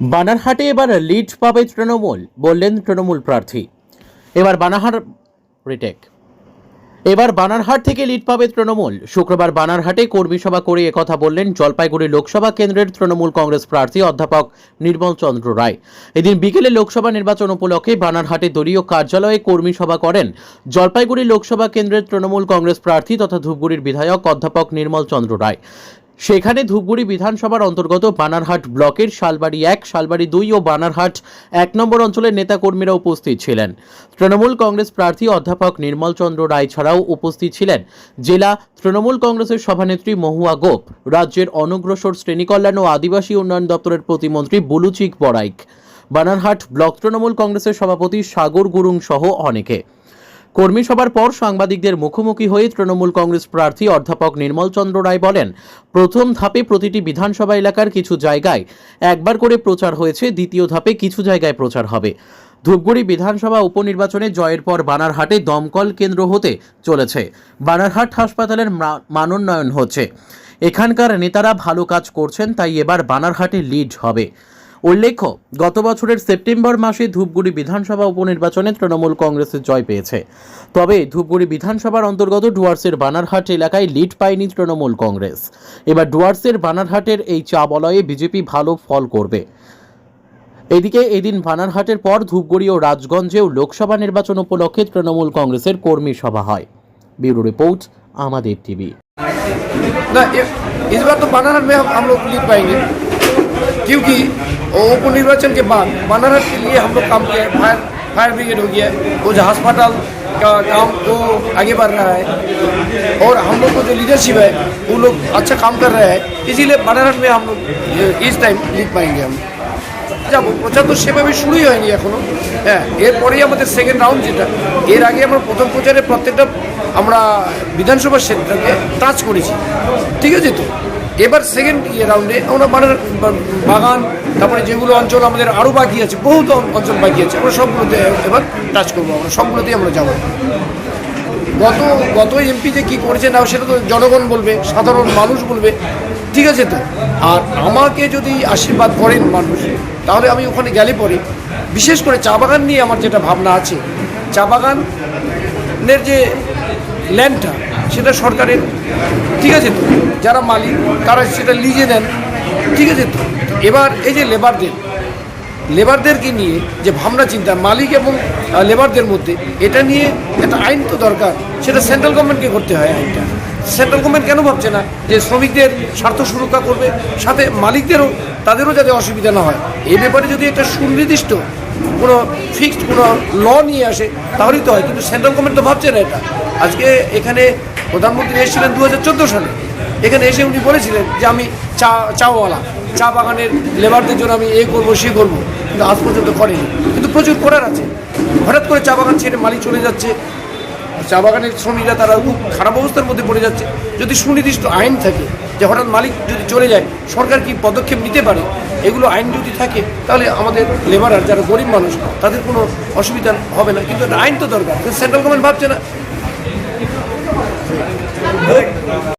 বানারহাটে এবার লিড পাবে তৃণমূল, বললেন তৃণমূল প্রার্থী। এবার বানারহাট রিটেক এবার বানারহাট থেকে লিড পাবে তৃণমূল। শুক্রবার বানারহাটে কর্মী সভা করে একথা বললেন জলপাইগুড়ি লোকসভা কেন্দ্রের তৃণমূল কংগ্রেস প্রার্থী অধ্যাপক নির্মল চন্দ্র রায়। এদিন বিকেলে লোকসভা নির্বাচন উপলক্ষে বানারহাটে দলীয় কার্যালয়ে কর্মী সভা করেন জলপাইগুড়ি লোকসভা কেন্দ্রের তৃণমূল কংগ্রেস প্রার্থী তথা ধূপগুড়ির বিধায়ক অধ্যাপক নির্মল চন্দ্র রায়। সেখানে ধূপগুড়ি বিধানসভার অন্তর্গত বানারহাট ব্লকের শালবাড়ি এক, শালবাড়ি দুই ও বানারহাট এক নম্বর অঞ্চলের নেতাকর্মীরা উপস্থিত ছিলেন। তৃণমূল কংগ্রেস প্রার্থী অধ্যাপক নির্মল চন্দ্র রায় ছাড়াও উপস্থিত ছিলেন। জেলা তৃণমূল কংগ্রেসের সভানেত্রী মহুয়া গোপ, রাজ্যের অনগ্রসর শ্রেণি কল্যাণ ও আদিবাসী উন্নয়ন দপ্তরের প্রতিমন্ত্রী বুলুচিক বড়াইক বানারহাট ব্লক তৃণমূল কংগ্রেসের সভাপতি সাগর গুরুং সহ অনেকে। কর্মী সভার পর সাংবাদিকদের মুখোমুখি হয়ে তৃণমূল কংগ্রেস প্রার্থী অধ্যাপক নির্মল চন্দ্র রায় বলেন, প্রথম ধাপে প্রতিটি বিধানসভা এলাকার কিছু জায়গায় একবার করে প্রচার হয়েছে, দ্বিতীয় ধাপে কিছু জায়গায় প্রচার হবে। ধূপগুড়ি বিধানসভা উপনির্বাচনে জয়ের পর বানারহাটে দমকল কেন্দ্র হতে চলেছে। বানারহাট হাসপাতালের মানোন্নয়ন হচ্ছে। এখানকার নেতারা ভালো কাজ করছেন, তাই এবার বানারহাটে লিড হবে। উল্লেখ্য গত বছরের সেপ্টেম্বর মাসে ধূপগুড়ি বিধানসভা উপনির্বাচনে তৃণমূল কংগ্রেসের জয় পেয়েছে তবে ধূপগুড়ি বিধানসভার অন্তর্গত ডুয়ার্সের বানারহাট এলাকায় লিড পায়নি তৃণমূল কংগ্রেস এবার ডুয়ার্সের বানারহাটের এই চা বলয়ে বিজেপি ভালো ফল করবে এদিকে এদিন বানারহাটের পর ধূপগুড়ি ও রাজগঞ্জেও লোকসভা নির্বাচন উপলক্ষে তৃণমূল কংগ্রেসের কর্মী সভা হয় ব্যুরো রিপোর্ট আমাদের টিভি ना इ- इस बार तो बानारस में हम हम लोग जीत पाएंगे क्योंकि उप निर्वाचन के बाद बानारस के लिए हम लोग काम किया है फायर फायर ब्रिगेड हो गया है वो जो अस्पताल का काम वो आगे बढ़ रहा है और हम लोग को जो लीडरशिप है वो लोग अच्छा काम कर रहे हैं इसीलिए बनारस में हम लोग ये- इस टाइम जीत पाएंगे हम যাবো প্রচার তো সেভাবে শুরুই হয়নি এখনো হ্যাঁ এরপরেই আমাদের সেকেন্ড রাউন্ড যেটা এর আগে আমরা প্রথম প্রচারে প্রত্যেকটা আমরা বিধানসভা সেন্টারকে টাচ করেছি ঠিক আছে তো এবার সেকেন্ড ইয়ে রাউন্ডে আমরা বানার বাগান, তারপরে যেগুলো অঞ্চল আমাদের আরও বাকি আছে, বহুত অঞ্চল বাকি আছে, আমরা সবগুলোতে এবার টাচ করব আমরা, সবগুলোতেই আমরা যাব। গত গত এমপি যে কী করেছে না, সেটা তো জনগণ বলবে, সাধারণ মানুষ বলবে, ঠিক আছে তো? আর আমাকে যদি আশীর্বাদ করেন মানুষ, তাহলে আমি ওখানে গেলে পরে, বিশেষ করে চা বাগান নিয়ে আমার যেটা ভাবনা আছে, চা বাগানের যে ল্যান্ডটা, সেটা সরকারের, ঠিক আছে তো? যারা মালিক, তারা সেটা লিজে নেন, ঠিক আছে তো? এবার এই যে লেবারদের, লেবারদেরকে নিয়ে যে ভাবনা চিন্তা, মালিক এবং লেবারদের মধ্যে, এটা নিয়ে একটা আইন তো দরকার, সেটা সেন্ট্রাল গভর্নমেন্টকে করতে হয় আইনটা। সেন্ট্রাল গভর্নমেন্ট কেন ভাবছে না যে শ্রমিকদের স্বার্থ সুরক্ষা করবে, সাথে মালিকদেরও, তাদেরও যাতে অসুবিধা না হয়? এই ব্যাপারে যদি একটা সুনির্দিষ্ট কোনো ফিক্সড কোনো ল নিয়ে আসে, তাহলেই তো হয়। কিন্তু সেন্ট্রাল গভর্নমেন্ট তো ভাবছে না এটা। আজকে এখানে প্রধানমন্ত্রী এসেছিলেন দু হাজার চোদ্দ সালে। এখানে এসে উনি বলেছিলেন যে আমি চা, চাওয়ালা, চা বাগানের লেবারদের জন্য আমি এ করব, সে করব। কিন্তু আজ পর্যন্ত করেনি। কিন্তু প্রচুর করার আছে। হঠাৎ করে চা বাগান ছেড়ে মালিক চলে যাচ্ছে। চা বাগানের শ্রমিকরা তারা খুব খারাপ অবস্থার মধ্যে পড়ে যাচ্ছে। যদি সুনির্দিষ্ট আইন থাকে যে হঠাৎ মালিক যদি চলে যায়, সরকার কি পদক্ষেপ নিতে পারে? এগুলো আইন যদি থাকে, তাহলে আমাদের লেবারার যারা গরিব মানুষ, তাদের কোনো অসুবিধা হবে না। কিন্তু আইন তো দরকার। সেন্ট্রাল গভর্নমেন্ট ভাবছে না।